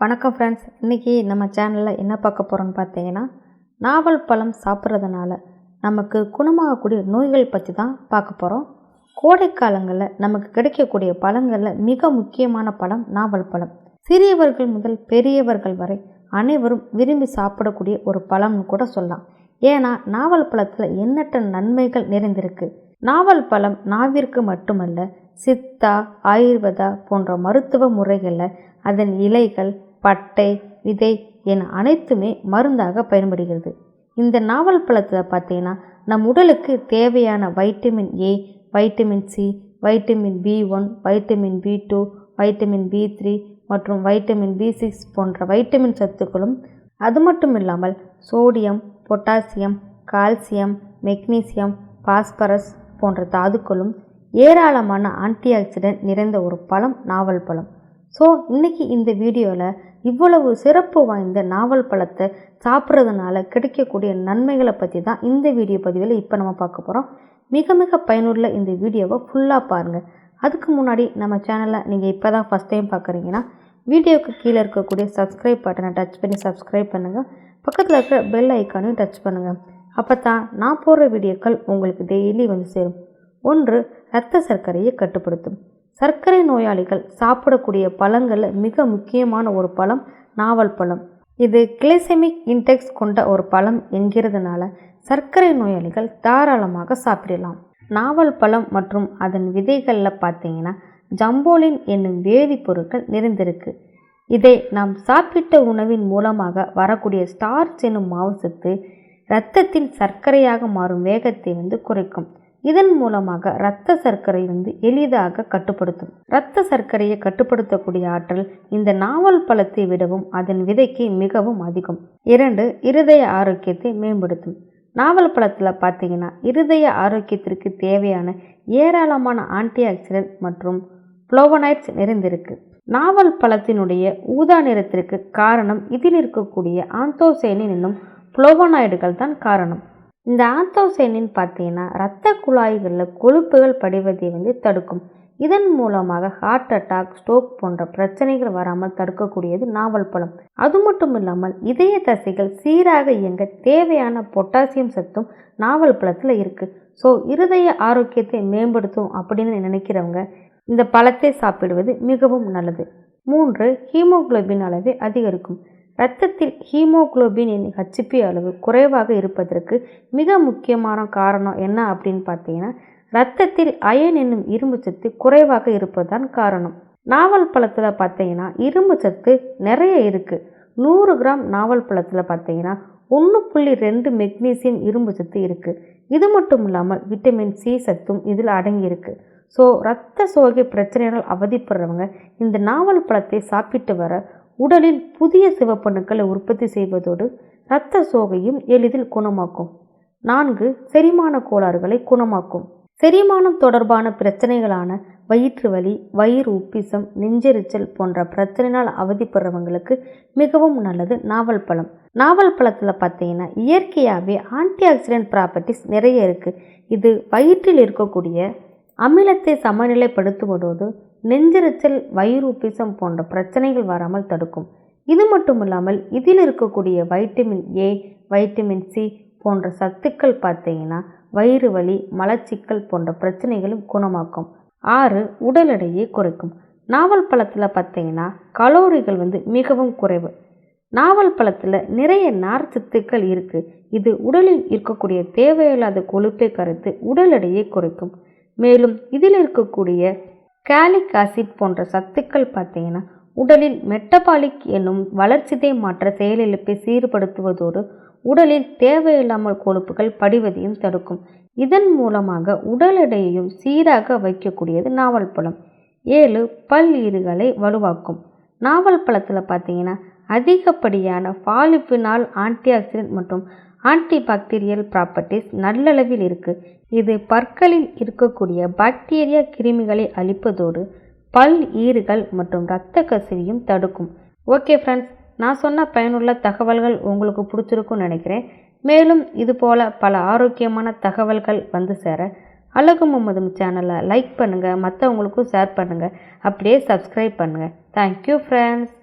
வணக்கம் ஃப்ரெண்ட்ஸ் இன்றைக்கி நம்ம சேனலில் என்ன பார்க்க போகிறோம்னு பார்த்தீங்கன்னா நாவல் பழம் சாப்பிட்றதுனால நமக்கு குணமாகக்கூடிய நோய்கள் பற்றி தான் பார்க்க போகிறோம் கோடைக்காலங்களில் நமக்கு கிடைக்கக்கூடிய பழங்களில் மிக முக்கியமான பழம் நாவல் பழம். சிறியவர்கள் முதல் பெரியவர்கள் வரை அனைவரும் விரும்பி சாப்பிடக்கூடிய ஒரு பழம்னு கூட சொல்லலாம். ஏன்னா நாவல் பழத்தில் எண்ணற்ற நன்மைகள் நிறைந்திருக்கு. நாவல் பழம் நாவிற்கு மட்டுமல்ல சித்தா ஆயுர்வேதா போன்ற மருத்துவ முறைகளில் அதன் இலைகள் பட்டை விதை என அனைத்துமே மருந்தாக பயன்படுகிறது. இந்த நாவல் பழத்தில் பார்த்தீங்கன்னா நம் உடலுக்கு தேவையான vitamin A vitamin C vitamin B one vitamin B two vitamin B three மற்றும் வைட்டமின் பி சிக்ஸ் போன்ற வைட்டமின் சத்துக்களும் அது மட்டும் இல்லாமல் sodium potassium calcium magnesium phosphorus போன்ற தாதுக்களும் ஏராளமான ஆன்டி ஆக்சிடென்ட் நிறைந்த ஒரு பழம் நாவல் பழம். ஸோ இன்றைக்கி இந்த வீடியோவில் இவ்வளவு சிறப்பு வாய்ந்த நாவல் பழத்தை சாப்பிட்றதுனால கிடைக்கக்கூடிய நன்மைகளை பற்றி தான் இந்த வீடியோ பதிவில் இப்போ நம்ம பார்க்க போகிறோம் மிக மிக பயனுள்ள இந்த வீடியோவை ஃபுல்லாக பாருங்கள் அதுக்கு முன்னாடி நம்ம சேனலை நீங்கள் இப்போ தான் ஃபஸ்ட் டைம் பார்க்குறீங்கன்னா வீடியோவுக்கு கீழே இருக்கக்கூடிய சப்ஸ்கிரைப் பட்டனை டச் பண்ணி சப்ஸ்கிரைப் பண்ணுங்கள் பக்கத்தில் இருக்கிற பெல் ஐக்கானையும் டச் பண்ணுங்கள் அப்போ தான் நான் போடுற வீடியோக்கள் உங்களுக்கு டெய்லி வந்து சேரும். ஒன்று இரத்த சர்க்கரையை கட்டுப்படுத்தும். சர்க்கரை நோயாளிகள் சாப்பிடக்கூடிய பழங்களில் மிக முக்கியமான ஒரு பழம் நாவல் பழம். இது கிளைசெமிக் இன்டெக்ஸ் கொண்ட ஒரு பழம் என்கிறதுனால சர்க்கரை நோயாளிகள் தாராளமாக சாப்பிடலாம். நாவல் பழம் மற்றும் அதன் விதைகளில் பார்த்தீங்கன்னா ஜம்போலின் என்னும் வேதிப்பொருட்கள் நிறைந்திருக்கு. இதை நாம் சாப்பிட்ட உணவின் மூலமாக வரக்கூடிய ஸ்டார்ச் என்னும் மாவு சத்து சர்க்கரையாக மாறும் வேகத்தை வந்து குறைக்கும். இதன் மூலமாக இரத்த சர்க்கரை வந்து எளிதாக கட்டுப்படுத்தும். இரத்த சர்க்கரையை கட்டுப்படுத்தக்கூடிய ஆற்றல் இந்த நாவல் பழத்தை விடவும் அதன் விதைக்கு மிகவும் அதிகம். இரண்டு இருதய ஆரோக்கியத்தை மேம்படுத்தும். நாவல் பழத்தில் பார்த்தீங்கன்னா இருதய ஆரோக்கியத்திற்கு தேவையான ஏராளமான ஆன்டி ஆக்சிடென்ட் மற்றும் புளோவனைட்ஸ் நிறைந்திருக்கு. நாவல் பழத்தினுடைய ஊதா நிறத்திற்கு காரணம் இதில் இருக்கக்கூடிய ஆந்தோசைனின் என்னும் புளோவனாய்டுகள் தான் காரணம். இந்த ஆந்தோசைனின் பார்த்தீங்கன்னா இரத்த குழாய்களில் கொழுப்புகள் படிவதை வந்து தடுக்கும். இதன் மூலமாக ஹார்ட் அட்டாக் ஸ்ட்ரோக் போன்ற பிரச்சனைகள் வராமல் தடுக்கக்கூடியது நாவல் பழம். அது மட்டும் இல்லாமல் இதய தசைகள் சீராக இயங்க தேவையான பொட்டாசியம் சத்தும் நாவல் பழத்தில் இருக்குது ஸோ இருதய ஆரோக்கியத்தை மேம்படுத்தும் அப்படின்னு நினைக்கிறவங்க இந்த பழத்தை சாப்பிடுவது மிகவும் நல்லது. மூன்று ஹீமோகுளோபின் அளவை அதிகரிக்கும். இரத்தத்தில் ஹீமோகுளோபின் என் ஹச்பி அளவு குறைவாக இருப்பதற்கு மிக முக்கியமான காரணம் என்ன அப்படின்னு பார்த்தீங்கன்னா இரத்தத்தில் அயன் என்னும் இரும்பு சத்து குறைவாக இருப்பதுதான் காரணம். நாவல் பழத்தில் பார்த்தீங்கன்னா இரும்பு சத்து நிறைய இருக்குது நூறு கிராம் நாவல் பழத்தில் பார்த்தீங்கன்னா ஒன்று புள்ளி ரெண்டு மெக்னீசியம் இரும்பு சத்து இருக்குது இது மட்டும் இல்லாமல் விட்டமின் சி சத்தும் இதில் அடங்கியிருக்கு. ஸோ ரத்த சோகை பிரச்சனைகள் அவதிப்படுறவங்க இந்த நாவல் பழத்தை சாப்பிட்டு வர உடலில் புதிய சிவப்பணுக்களை உற்பத்தி செய்வதோடு இரத்த சோகையும் எளிதில் குணமாக்கும். நான்கு செரிமான கோளாறுகளை குணமாக்கும். செரிமானம் தொடர்பான பிரச்சனைகளான வயிற்று வலி வயிறு உப்பிசம் நெஞ்செரிச்சல் போன்ற பிரச்சனைனால் அவதிப்படுறவங்களுக்கு மிகவும் நல்லது நாவல் பழம். நாவல் பழத்தில் பார்த்தீங்கன்னா இயற்கையாகவே ஆன்டி ஆக்சிடென்ட் ப்ராப்பர்ட்டிஸ் நிறைய இருக்குது இது வயிற்றில் இருக்கக்கூடிய அமிலத்தை சமநிலைப்படுத்துவதோடு நெஞ்செரிச்சல் வயிறு உப்பிசம் போன்ற பிரச்சனைகள் வராமல் தடுக்கும். இது மட்டும் இல்லாமல் இதில் இருக்கக்கூடிய வைட்டமின் ஏ வைட்டமின் சி போன்ற சத்துக்கள் பார்த்தீங்கன்னா வயிறு வலி மலச்சிக்கல் போன்ற பிரச்சனைகளும் குணமாக்கும். ஆறு உடல் எடையை குறைக்கும். நாவல் பழத்தில் பார்த்தீங்கன்னா கலோரிகள் வந்து மிகவும் குறைவு. நாவல் பழத்தில் நிறைய நார் சத்துக்கள் இருக்குது இது உடலில் இருக்கக்கூடிய தேவையில்லாத கொழுப்பை கரைத்து உடல் எடையை குறைக்கும். மேலும் இதில் இருக்கக்கூடிய கேலிக் ஆசிட் போன்ற சத்துக்கள் பார்த்தீங்கன்னா உடலில் மெட்டபாலிக் என்னும் வளர்ச்சிதை மாற்ற செயலிழப்பை சீர்படுத்துவதோடு உடலில் தேவையில்லாமல் கொழுப்புகள் படிவதையும் தடுக்கும். இதன் மூலமாக உடல் எடையையும் சீராக வைக்கக்கூடியது நாவல் பழம். ஏழு பல் ஈறுகளை வலுவாக்கும். நாவல் பழத்தில் பார்த்தீங்கன்னா அதிகப்படியான பாலிஃபினால் ஆன்டி ஆக்சிடென்ட் மற்றும் ஆன்டி பாக்டீரியல் ப்ராப்பர்ட்டிஸ் நல்லளவில் இருக்குது இது பற்களில் இருக்கக்கூடிய பாக்டீரியா கிருமிகளை அழிப்பதோடு பல் ஈறுகள் மற்றும் இரத்த கசிவையும் தடுக்கும். ஓகே ஃப்ரெண்ட்ஸ் நான் சொன்ன பயனுள்ள தகவல்கள் உங்களுக்கு பிடிச்சிருக்குன்னு நினைக்கிறேன். மேலும் இது போல் பல ஆரோக்கியமான தகவல்கள் வந்து சேர அழகு மும்மதும் சேனலை லைக் பண்ணுங்கள் மற்றவங்களுக்கும் ஷேர் பண்ணுங்கள் அப்படியே சப்ஸ்கிரைப் பண்ணுங்கள் தேங்க்யூ ஃப்ரெண்ட்ஸ்